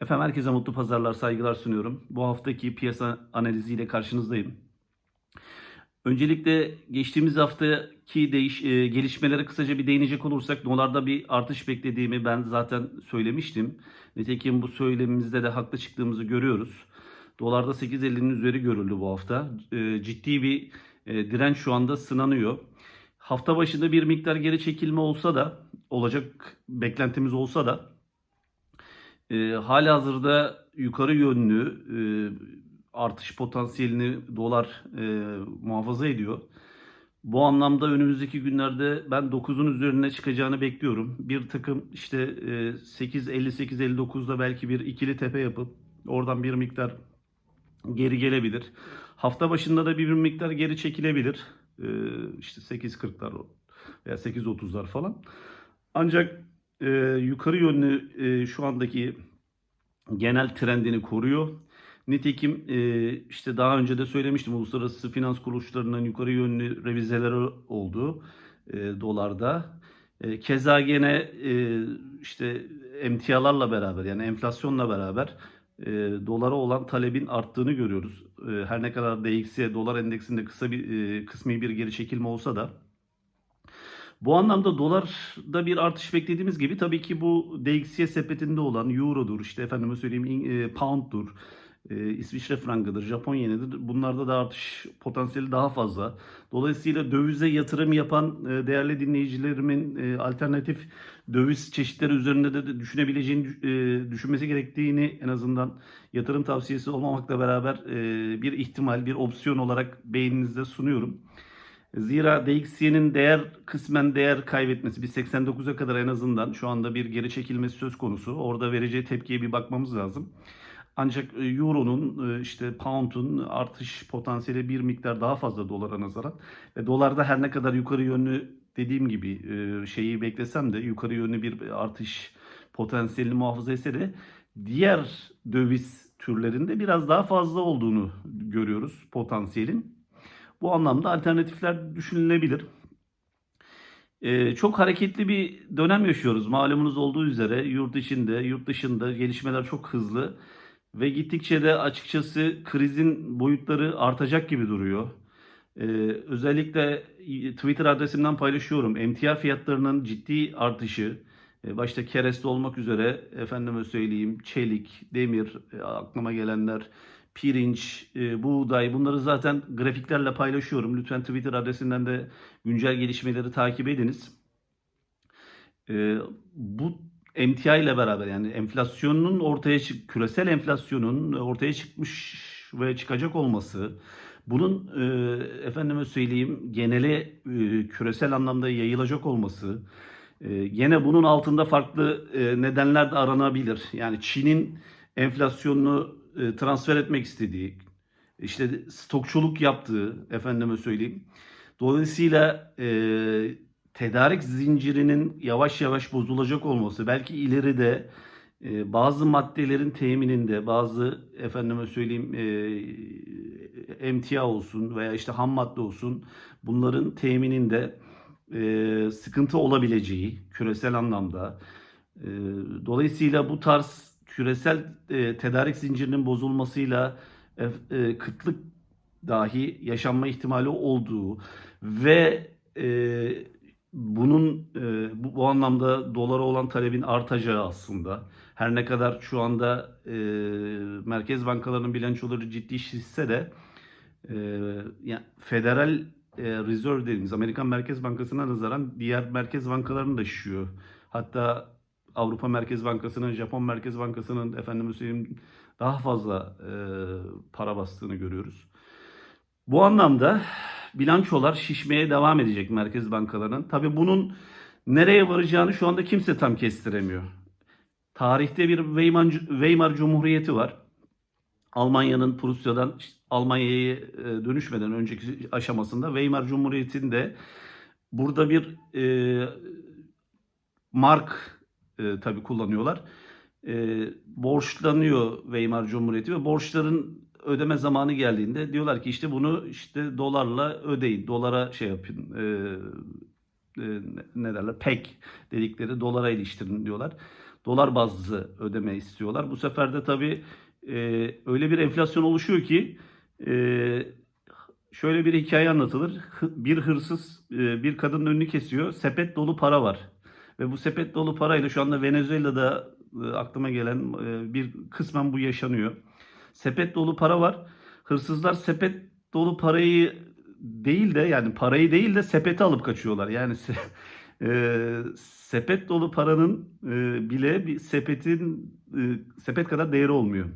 Efendim herkese mutlu pazarlar, saygılar sunuyorum. Bu haftaki piyasa analiziyle karşınızdayım. Öncelikle geçtiğimiz haftaki değiş, e, gelişmelere kısaca bir değinecek olursak dolarda bir artış beklediğimi ben zaten söylemiştim. Nitekim bu söylemimizde de haklı çıktığımızı görüyoruz. Dolarda 8.50'nin üzeri görüldü bu hafta. E, ciddi bir e, direnç şu anda sınanıyor. Hafta başında bir miktar geri çekilme olsa da olacak beklentimiz olsa da e, halihazırda yukarı yönlü e, artış potansiyelini dolar e, muhafaza ediyor. Bu anlamda önümüzdeki günlerde ben 9'un üzerine çıkacağını bekliyorum. Bir takım işte e, 8.58-59'da belki bir ikili tepe yapıp oradan bir miktar geri gelebilir. Hafta başında da bir miktar geri çekilebilir. E, işte 8.40'lar veya 8.30'lar falan. Ancak e, yukarı yönlü e, şu andaki genel trendini koruyor. Nitekim e, işte daha önce de söylemiştim uluslararası finans kuruluşlarının yukarı yönlü revizeleri oldu e, dolarda. E, keza gene e, işte emtialarla beraber yani enflasyonla beraber e, dolara olan talebin arttığını görüyoruz. E, her ne kadar DXY dolar endeksinde kısa bir e, kısmi bir geri çekilme olsa da bu anlamda dolarda bir artış beklediğimiz gibi tabii ki bu DXY sepetinde olan eurodur, işte efendime söyleyeyim e, pound'dur, e, İsviçre frangıdır, Japon yenidir. Bunlarda da artış potansiyeli daha fazla. Dolayısıyla dövize yatırım yapan e, değerli dinleyicilerimin alternatif döviz çeşitleri üzerinde de düşünebileceğini düşünmesi gerektiğini en azından yatırım tavsiyesi olmamakla beraber bir ihtimal, bir opsiyon olarak beyninizde sunuyorum. Zira DXY'nin değer kısmen değer kaybetmesi bir 89'a kadar en azından şu anda bir geri çekilmesi söz konusu. Orada vereceği tepkiye bir bakmamız lazım. Ancak e, Euro'nun e, işte Pound'un artış potansiyeli bir miktar daha fazla dolara nazaran ve dolarda her ne kadar yukarı yönlü dediğim gibi e, şeyi beklesem de yukarı yönlü bir artış potansiyelini muhafaza etse de diğer döviz türlerinde biraz daha fazla olduğunu görüyoruz potansiyelin. Bu anlamda alternatifler düşünülebilir. Ee, çok hareketli bir dönem yaşıyoruz. Malumunuz olduğu üzere yurt içinde, yurt dışında gelişmeler çok hızlı ve gittikçe de açıkçası krizin boyutları artacak gibi duruyor. Ee, özellikle Twitter adresimden paylaşıyorum. Emtia fiyatlarının ciddi artışı, e, başta kereste olmak üzere efendime söyleyeyim çelik, demir, e, aklıma gelenler, pirinç, e, buğday bunları zaten grafiklerle paylaşıyorum. Lütfen Twitter adresinden de güncel gelişmeleri takip ediniz. E, bu emtia ile beraber yani enflasyonun ortaya çık küresel enflasyonun ortaya çıkmış ve çıkacak olması bunun e, efendime söyleyeyim genele e, küresel anlamda yayılacak olması e, gene bunun altında farklı e, nedenler de aranabilir. Yani Çin'in enflasyonunu e, transfer etmek istediği, işte stokçuluk yaptığı, efendime söyleyeyim. Dolayısıyla e, tedarik zincirinin yavaş yavaş bozulacak olması, belki ileride e, bazı maddelerin temininde, bazı efendime söyleyeyim e, emtia olsun veya işte ham madde olsun, bunların temininde e, sıkıntı olabileceği küresel anlamda. E, dolayısıyla bu tarz küresel e, tedarik zincirinin bozulmasıyla e, e, kıtlık dahi yaşanma ihtimali olduğu ve e, bunun e, bu, bu anlamda dolara olan talebin artacağı aslında. Her ne kadar şu anda e, merkez bankalarının bilançoları ciddi şişse de e, yani federal e, Reserve dediğimiz Amerikan Merkez Bankası'na nazaran diğer merkez bankalarının da şişiyor. Hatta Avrupa Merkez Bankası'nın, Japon Merkez Bankası'nın efendim söyleyeyim daha fazla e, para bastığını görüyoruz. Bu anlamda bilançolar şişmeye devam edecek merkez bankalarının. Tabii bunun nereye varacağını şu anda kimse tam kestiremiyor. Tarihte bir Weimar, Weimar Cumhuriyeti var. Almanya'nın Prusya'dan Almanya'ya e, dönüşmeden önceki aşamasında Weimar Cumhuriyeti'nde burada bir e, mark e, tabii kullanıyorlar. E, borçlanıyor Weimar Cumhuriyeti ve borçların ödeme zamanı geldiğinde diyorlar ki işte bunu işte dolarla ödeyin. Dolara şey yapın. E, e, ne derler? PEG dedikleri dolara iliştirin diyorlar. dolar bazlı ödeme istiyorlar. Bu sefer de tabii e, öyle bir enflasyon oluşuyor ki e, şöyle bir hikaye anlatılır. Bir hırsız e, bir kadının önünü kesiyor. Sepet dolu para var. Ve bu sepet dolu parayla şu anda Venezuela'da e, aklıma gelen e, bir kısmen bu yaşanıyor. Sepet dolu para var. Hırsızlar sepet dolu parayı değil de yani parayı değil de sepeti alıp kaçıyorlar. Yani se- e, sepet dolu paranın e, bile bir sepetin e, sepet kadar değeri olmuyor.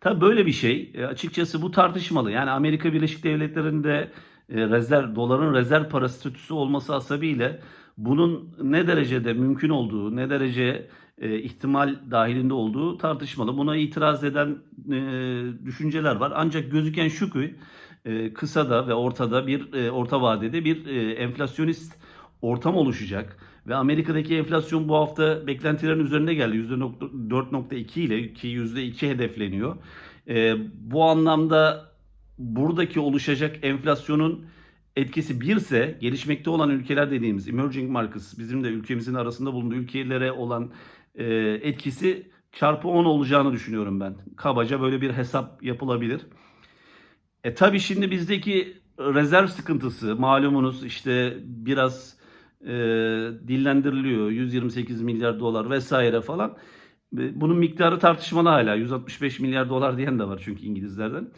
Tabii böyle bir şey e, açıkçası bu tartışmalı. Yani Amerika Birleşik Devletleri'nde e, rezerv doların rezerv para statüsü olması hasebiyle bunun ne derecede mümkün olduğu, ne derece e, ihtimal dahilinde olduğu tartışmalı. Buna itiraz eden e, düşünceler var. Ancak gözüken şu ki e, kısada ve ortada bir e, orta vadede bir e, enflasyonist ortam oluşacak ve Amerika'daki enflasyon bu hafta beklentilerin üzerinde geldi. %4.2 ile ki %2 hedefleniyor. E, bu anlamda buradaki oluşacak enflasyonun etkisi birse gelişmekte olan ülkeler dediğimiz emerging markets bizim de ülkemizin arasında bulunduğu ülkelere olan e, etkisi çarpı 10 olacağını düşünüyorum ben. Kabaca böyle bir hesap yapılabilir. E tabii şimdi bizdeki rezerv sıkıntısı malumunuz işte biraz e, dillendiriliyor 128 milyar dolar vesaire falan. E, Bunun miktarı tartışmalı hala 165 milyar dolar diyen de var çünkü İngilizlerden.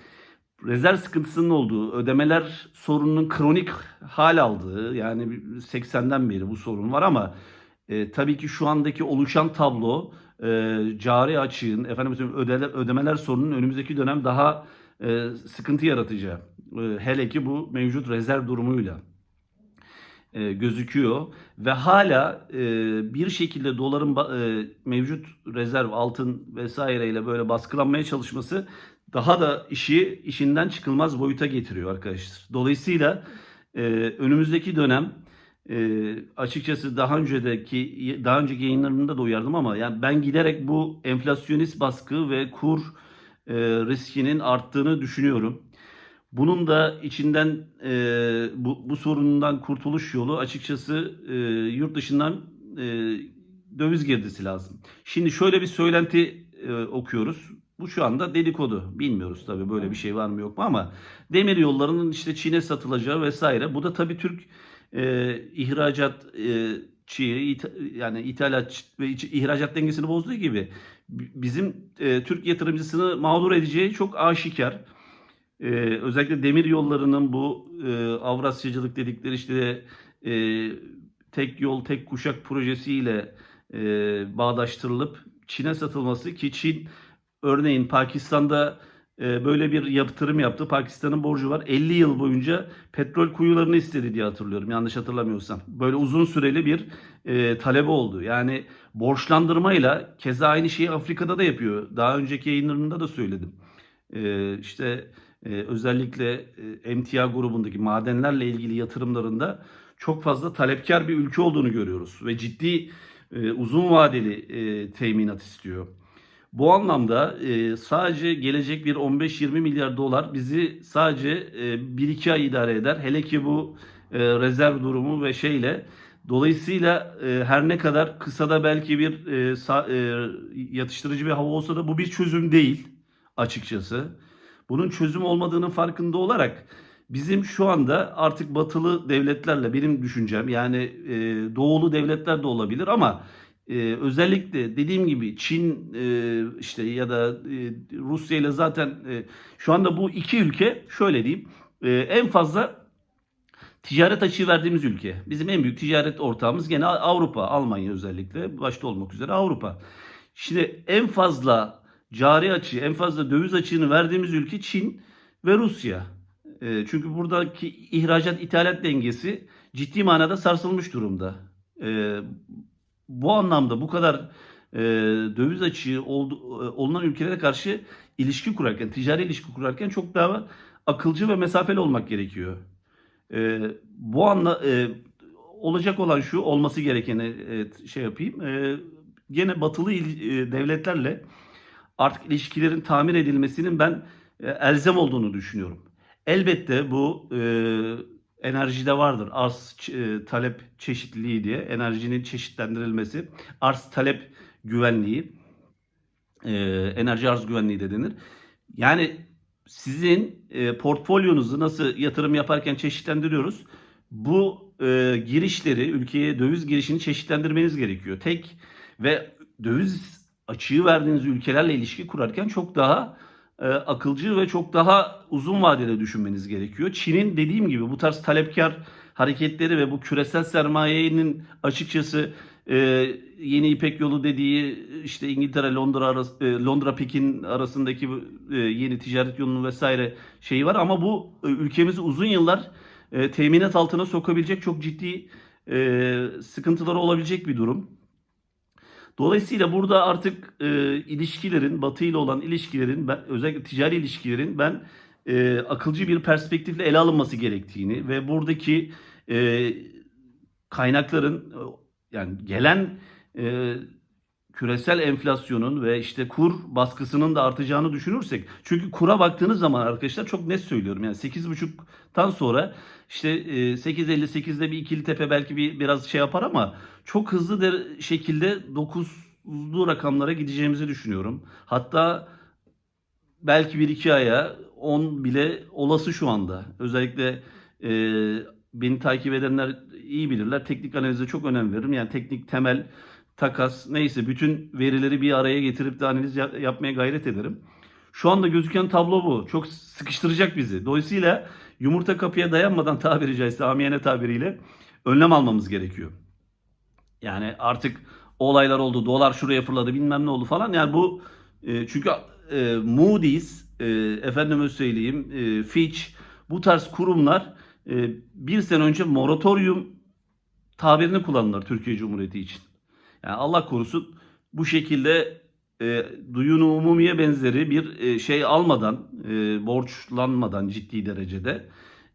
Rezerv sıkıntısının olduğu, ödemeler sorununun kronik hal aldığı yani 80'den beri bu sorun var ama e, tabii ki şu andaki oluşan tablo e, cari açığın, efendim söyleyeyim, ödemeler, sorunun önümüzdeki dönem daha e, sıkıntı yaratacağı. E, hele ki bu mevcut rezerv durumuyla e, gözüküyor ve hala e, bir şekilde doların e, mevcut rezerv altın vesaireyle böyle baskılanmaya çalışması daha da işi işinden çıkılmaz boyuta getiriyor arkadaşlar. Dolayısıyla e, önümüzdeki dönem e, açıkçası daha öncedeki daha önceki yayınlarımda da uyardım ama yani ben giderek bu enflasyonist baskı ve kur e, riskinin arttığını düşünüyorum. Bunun da içinden e, bu, bu sorundan kurtuluş yolu açıkçası e, yurt dışından e, döviz girdisi lazım. Şimdi şöyle bir söylenti e, okuyoruz. Bu şu anda dedikodu. Bilmiyoruz tabii böyle bir şey var mı yok mu ama demir yollarının işte Çin'e satılacağı vesaire. Bu da tabii Türk e, ihracat e, yani ithalat ve ihracat dengesini bozduğu gibi bi- bizim e, Türk yatırımcısını mağdur edeceği çok aşikar. Ee, özellikle demir yollarının bu e, Avrasyacılık dedikleri işte e, tek yol tek kuşak projesiyle e, bağdaştırılıp Çin'e satılması ki Çin örneğin Pakistan'da e, böyle bir yatırım yaptı. Pakistan'ın borcu var. 50 yıl boyunca petrol kuyularını istedi diye hatırlıyorum yanlış hatırlamıyorsam. Böyle uzun süreli bir e, talebi oldu. Yani borçlandırmayla keza aynı şeyi Afrika'da da yapıyor. Daha önceki yayınlarımda da söyledim. E, işte ee, özellikle e, emtia grubundaki madenlerle ilgili yatırımlarında çok fazla talepkar bir ülke olduğunu görüyoruz ve ciddi e, uzun vadeli e, teminat istiyor. Bu anlamda e, sadece gelecek bir 15-20 milyar dolar bizi sadece e, 1-2 ay idare eder. Hele ki bu e, rezerv durumu ve şeyle Dolayısıyla e, her ne kadar kısada belki bir e, sa- e, yatıştırıcı bir hava olsa da bu bir çözüm değil açıkçası bunun çözüm olmadığının farkında olarak bizim şu anda artık batılı devletlerle benim düşüncem yani e, doğulu devletler de olabilir ama e, özellikle dediğim gibi Çin e, işte ya da e, Rusya ile zaten e, şu anda bu iki ülke şöyle diyeyim e, en fazla ticaret açığı verdiğimiz ülke. Bizim en büyük ticaret ortağımız gene Avrupa, Almanya özellikle başta olmak üzere Avrupa. Şimdi en fazla cari açığı, en fazla döviz açığını verdiğimiz ülke Çin ve Rusya. E, çünkü buradaki ihracat ithalat dengesi ciddi manada sarsılmış durumda. E, bu anlamda bu kadar e, döviz açığı oldu, e, olunan ülkelere karşı ilişki kurarken, ticari ilişki kurarken çok daha akılcı ve mesafeli olmak gerekiyor. E, bu anla e, olacak olan şu olması gerekeni e, şey yapayım. E, gene batılı il- e, devletlerle artık ilişkilerin tamir edilmesinin ben e, elzem olduğunu düşünüyorum. Elbette bu e, enerjide vardır. Arz e, talep çeşitliliği diye enerjinin çeşitlendirilmesi, arz talep güvenliği, e, enerji arz güvenliği de denir. Yani sizin e, portfolyonuzu nasıl yatırım yaparken çeşitlendiriyoruz? Bu e, girişleri, ülkeye döviz girişini çeşitlendirmeniz gerekiyor. Tek ve döviz açığı verdiğiniz ülkelerle ilişki kurarken çok daha e, akılcı ve çok daha uzun vadede düşünmeniz gerekiyor. Çin'in dediğim gibi bu tarz talepkar hareketleri ve bu küresel sermayenin açıkçası e, yeni İpek yolu dediği işte İngiltere Londra arası, e, Londra Pekin arasındaki e, yeni ticaret yolunun vesaire şeyi var ama bu e, ülkemizi uzun yıllar e, teminat altına sokabilecek çok ciddi e, sıkıntıları olabilecek bir durum. Dolayısıyla burada artık e, ilişkilerin, Batı ile olan ilişkilerin, ben, özellikle ticari ilişkilerin ben e, akılcı bir perspektifle ele alınması gerektiğini ve buradaki e, kaynakların yani gelen e, küresel enflasyonun ve işte kur baskısının da artacağını düşünürsek çünkü kura baktığınız zaman arkadaşlar çok net söylüyorum yani 8.5'tan sonra işte e, 8.58'de bir ikili tepe belki bir biraz şey yapar ama çok hızlı de, şekilde 9'lu rakamlara gideceğimizi düşünüyorum. Hatta belki bir iki aya 10 bile olası şu anda. Özellikle e, beni takip edenler iyi bilirler. Teknik analize çok önem veririm. Yani teknik temel takas neyse bütün verileri bir araya getirip de analiz yap- yapmaya gayret ederim. Şu anda gözüken tablo bu. Çok sıkıştıracak bizi. Dolayısıyla yumurta kapıya dayanmadan tabiri caizse amiyane tabiriyle önlem almamız gerekiyor. Yani artık olaylar oldu, dolar şuraya fırladı, bilmem ne oldu falan. Yani bu e, çünkü e, Moody's, e, efendime söyleyeyim, e, Fitch bu tarz kurumlar bir sene önce moratorium tabirini kullandılar Türkiye Cumhuriyeti için. Yani Allah korusun bu şekilde e, duyunu umumiye benzeri bir e, şey almadan, e, borçlanmadan ciddi derecede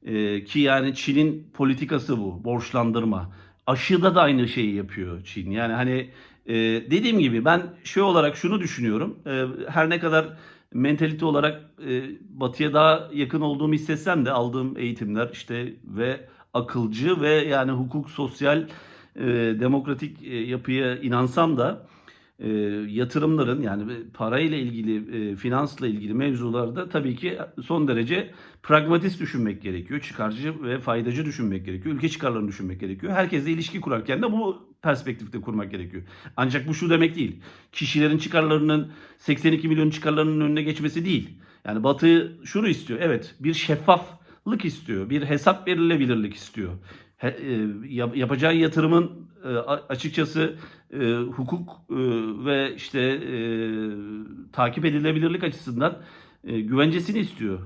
e, ki yani Çin'in politikası bu, borçlandırma. Aşıda da aynı şeyi yapıyor Çin. Yani hani e, dediğim gibi ben şey olarak şunu düşünüyorum. E, her ne kadar mentalite olarak e, batıya daha yakın olduğumu hissetsem de aldığım eğitimler işte ve akılcı ve yani hukuk, sosyal, e, demokratik e, yapıya inansam da e, yatırımların yani parayla ilgili, e, finansla ilgili mevzularda tabii ki son derece pragmatist düşünmek gerekiyor. Çıkarcı ve faydacı düşünmek gerekiyor. Ülke çıkarlarını düşünmek gerekiyor. Herkesle ilişki kurarken de bu perspektifte kurmak gerekiyor. Ancak bu şu demek değil. Kişilerin çıkarlarının 82 milyon çıkarlarının önüne geçmesi değil. Yani Batı şunu istiyor. Evet bir şeffaflık istiyor. Bir hesap verilebilirlik istiyor. E, yap- yapacağı yatırımın e, açıkçası e, hukuk ve işte takip edilebilirlik açısından güvencesini istiyor.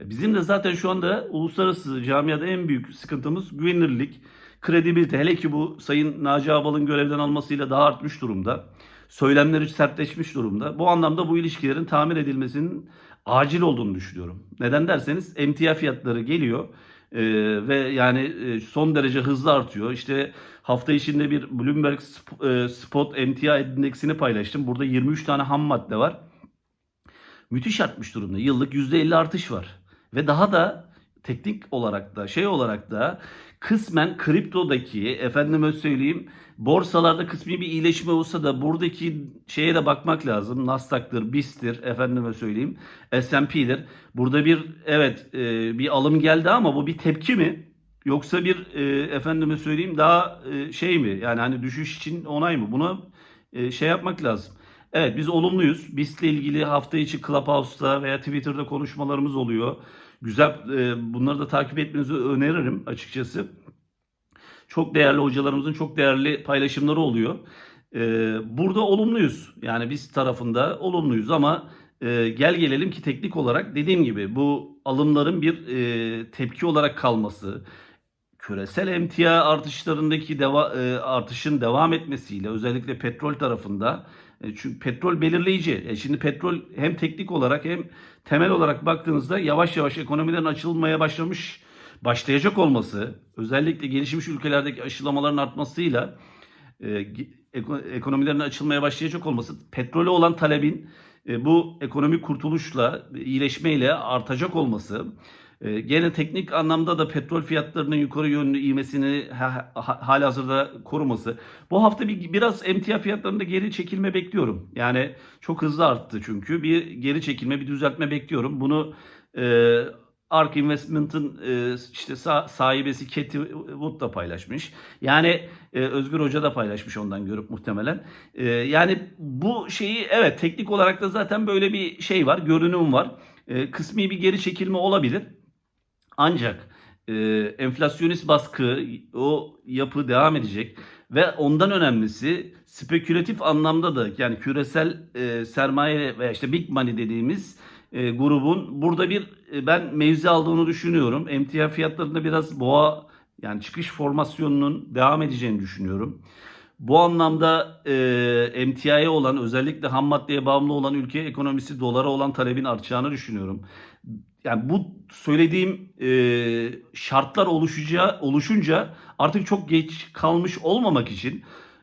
Bizim de zaten şu anda uluslararası camiada en büyük sıkıntımız güvenilirlik, kredibilite. Hele ki bu Sayın Naci Ağbal'ın görevden almasıyla daha artmış durumda. Söylemleri sertleşmiş durumda. Bu anlamda bu ilişkilerin tamir edilmesinin acil olduğunu düşünüyorum. Neden derseniz emtia fiyatları geliyor. Ee, ve yani e, son derece hızlı artıyor. İşte hafta içinde bir Bloomberg e, Spot emtia endeksini paylaştım. Burada 23 tane ham madde var. Müthiş artmış durumda. Yıllık %50 artış var. Ve daha da teknik olarak da şey olarak da kısmen kriptodaki efendime söyleyeyim borsalarda kısmi bir iyileşme olsa da buradaki şeye de bakmak lazım. Nasdaq'tır, BIST'tir efendime söyleyeyim S&P'dir. Burada bir evet e, bir alım geldi ama bu bir tepki mi? Yoksa bir e, efendime söyleyeyim daha e, şey mi? Yani hani düşüş için onay mı? Buna e, şey yapmak lazım. Evet biz olumluyuz. BIST'le ilgili hafta içi Clubhouse'da veya Twitter'da konuşmalarımız oluyor. Güzel e, bunları da takip etmenizi öneririm açıkçası. Çok değerli hocalarımızın çok değerli paylaşımları oluyor. E, burada olumluyuz. Yani biz tarafında olumluyuz ama e, gel gelelim ki teknik olarak dediğim gibi bu alımların bir e, tepki olarak kalması, küresel emtia artışlarındaki deva, e, artışın devam etmesiyle özellikle petrol tarafında çünkü petrol belirleyici. E, şimdi petrol hem teknik olarak hem temel olarak baktığınızda yavaş yavaş ekonomilerin açılmaya başlamış başlayacak olması özellikle gelişmiş ülkelerdeki aşılamaların artmasıyla e, ekonomilerin açılmaya başlayacak olması petrole olan talebin e, bu ekonomik kurtuluşla iyileşmeyle artacak olması E, gene teknik anlamda da petrol fiyatlarının yukarı yönlü ivmesini ha, ha, halihazırda koruması. Bu hafta bir biraz emtia fiyatlarında geri çekilme bekliyorum. Yani çok hızlı arttı çünkü. Bir geri çekilme, bir düzeltme bekliyorum. Bunu e, Ark Investment'ın e, işte sa- sahibesi Cathy Wood da paylaşmış. Yani e, Özgür Hoca da paylaşmış ondan görüp muhtemelen. E, yani bu şeyi evet teknik olarak da zaten böyle bir şey var, görünüm var. E, kısmi bir geri çekilme olabilir. Ancak e, enflasyonist baskı, o yapı devam edecek ve ondan önemlisi spekülatif anlamda da yani küresel e, sermaye veya işte big money dediğimiz e, grubun burada bir e, ben mevzi aldığını düşünüyorum. Emtia fiyatlarında biraz boğa yani çıkış formasyonunun devam edeceğini düşünüyorum. Bu anlamda e, emtiaya olan özellikle ham maddeye bağımlı olan ülke ekonomisi dolara olan talebin artacağını düşünüyorum. Yani bu söylediğim e, şartlar oluşacağı, oluşunca artık çok geç kalmış olmamak için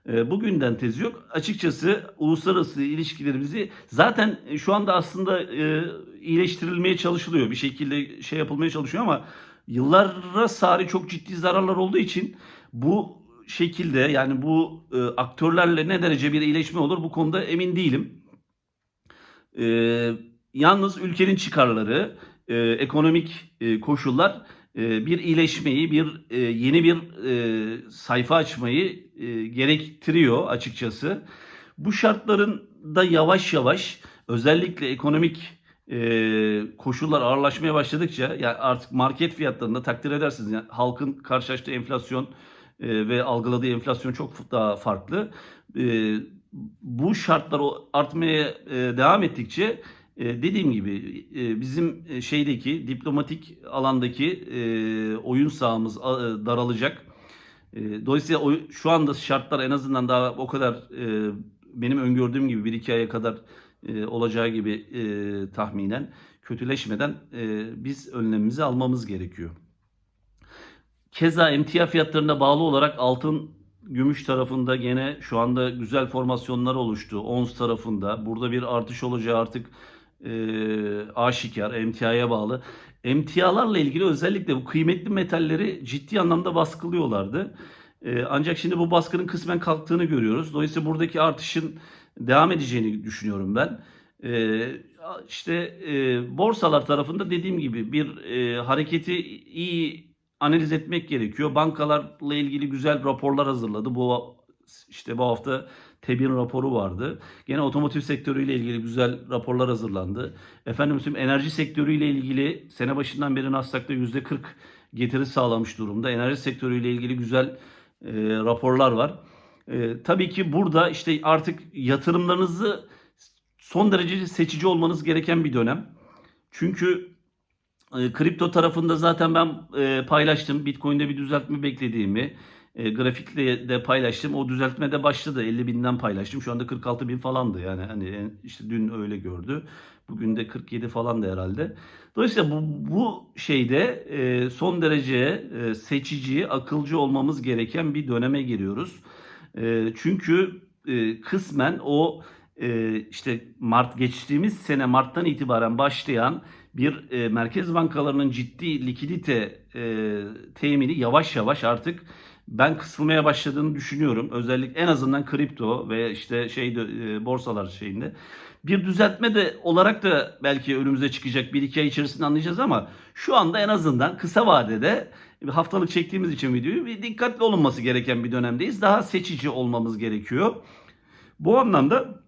e, bugünden tezi yok. Açıkçası uluslararası ilişkilerimizi zaten şu anda aslında e, iyileştirilmeye çalışılıyor. Bir şekilde şey yapılmaya çalışıyor ama yıllara sari çok ciddi zararlar olduğu için bu şekilde yani bu e, aktörlerle ne derece bir iyileşme olur bu konuda emin değilim. E, yalnız ülkenin çıkarları, e, ekonomik e, koşullar e, bir iyileşmeyi, bir e, yeni bir e, sayfa açmayı e, gerektiriyor açıkçası. Bu şartların da yavaş yavaş özellikle ekonomik e, koşullar ağırlaşmaya başladıkça yani artık market fiyatlarında takdir edersiniz yani halkın karşılaştığı enflasyon e, ve algıladığı enflasyon çok daha farklı. E, bu şartlar artmaya e, devam ettikçe e, dediğim gibi e, bizim şeydeki diplomatik alandaki oyun sahamız daralacak. Dolayısıyla şu anda şartlar en azından daha o kadar benim öngördüğüm gibi bir iki aya kadar olacağı gibi tahminen kötüleşmeden biz önlemimizi almamız gerekiyor. Keza emtia fiyatlarına bağlı olarak altın gümüş tarafında gene şu anda güzel formasyonlar oluştu. Ons tarafında burada bir artış olacağı artık e, aşikar emtiaya bağlı. Emtialarla ilgili özellikle bu kıymetli metalleri ciddi anlamda baskılıyorlardı. E, ancak şimdi bu baskının kısmen kalktığını görüyoruz. Dolayısıyla buradaki artışın devam edeceğini düşünüyorum ben. E, işte e, borsalar tarafında dediğim gibi bir e, hareketi iyi analiz etmek gerekiyor. Bankalarla ilgili güzel raporlar hazırladı. Bu işte bu hafta TEBİN raporu vardı. Gene otomotiv sektörüyle ilgili güzel raporlar hazırlandı. Efendim söyleyeyim enerji sektörüyle ilgili sene başından beri Nasdaq'ta %40 getiri sağlamış durumda. Enerji sektörüyle ilgili güzel e, raporlar var. E, tabii ki burada işte artık yatırımlarınızı son derece seçici olmanız gereken bir dönem. Çünkü e, kripto tarafında zaten ben e, paylaştım. Bitcoin'de bir düzeltme beklediğimi e, grafikle de paylaştım. O düzeltme de başladı. 50 binden paylaştım. Şu anda 46 bin falandı yani. Hani en- işte dün öyle gördü. Bugün de 47 falandı herhalde. Dolayısıyla bu, bu şeyde e, son derece e, seçici, akılcı olmamız gereken bir döneme giriyoruz. E, çünkü e, kısmen o e, işte Mart geçtiğimiz sene Mart'tan itibaren başlayan bir e, merkez bankalarının ciddi likidite e, temini yavaş yavaş artık ben kısılmaya başladığını düşünüyorum. Özellikle en azından kripto ve işte şeyde e, borsalar şeyinde. Bir düzeltme de olarak da belki önümüze çıkacak bir iki ay içerisinde anlayacağız ama şu anda en azından kısa vadede haftalık çektiğimiz için videoyu bir dikkatli olunması gereken bir dönemdeyiz. Daha seçici olmamız gerekiyor. Bu anlamda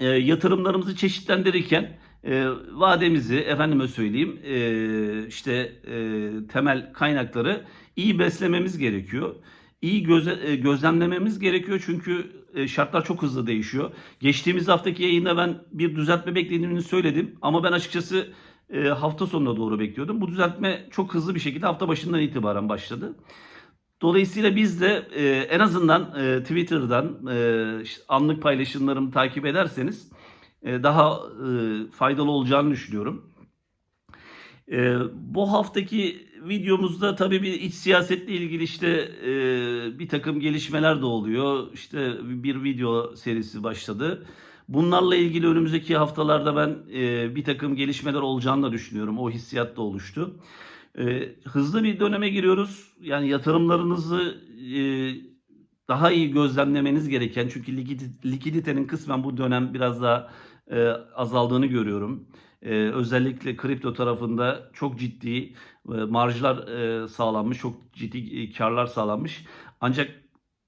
e, yatırımlarımızı çeşitlendirirken e, vademizi efendime söyleyeyim e, işte e, temel kaynakları iyi beslememiz gerekiyor. İyi göze, e, gözlemlememiz gerekiyor çünkü e, şartlar çok hızlı değişiyor. Geçtiğimiz haftaki yayında ben bir düzeltme beklediğimi söyledim ama ben açıkçası e, hafta sonuna doğru bekliyordum. Bu düzeltme çok hızlı bir şekilde hafta başından itibaren başladı. Dolayısıyla biz de e, en azından e, Twitter'dan e, anlık paylaşımlarımı takip ederseniz daha e, faydalı olacağını düşünüyorum. E, bu haftaki videomuzda tabii bir iç siyasetle ilgili işte e, bir takım gelişmeler de oluyor. İşte bir video serisi başladı. Bunlarla ilgili önümüzdeki haftalarda ben e, bir takım gelişmeler olacağını da düşünüyorum. O hissiyat da oluştu. E, hızlı bir döneme giriyoruz. Yani yatırımlarınızı e, daha iyi gözlemlemeniz gereken çünkü likidi- likiditenin kısmen bu dönem biraz daha e, azaldığını görüyorum. E, özellikle kripto tarafında çok ciddi e, marjlar e, sağlanmış, çok ciddi e, karlar sağlanmış. Ancak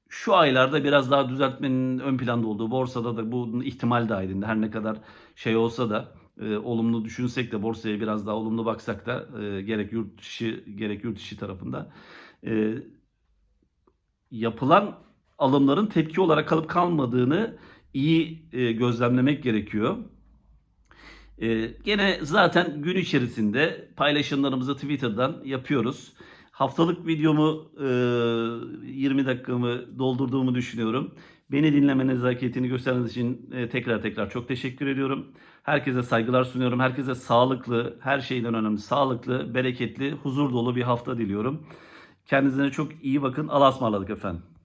şu aylarda biraz daha düzeltmenin ön planda olduğu borsada da bu ihtimal dahilinde her ne kadar şey olsa da e, olumlu düşünsek de borsaya biraz daha olumlu baksak da e, gerek yurt dışı gerek yurt içi tarafında e, yapılan alımların tepki olarak kalıp kalmadığını iyi e, gözlemlemek gerekiyor. E, gene zaten gün içerisinde paylaşımlarımızı Twitter'dan yapıyoruz. Haftalık videomu e, 20 dakikamı doldurduğumu düşünüyorum. Beni dinleme nezaketini gösterdiğiniz için e, tekrar tekrar çok teşekkür ediyorum. Herkese saygılar sunuyorum. Herkese sağlıklı, her şeyden önemli sağlıklı, bereketli, huzur dolu bir hafta diliyorum. Kendinize çok iyi bakın. Allah'a ısmarladık efendim.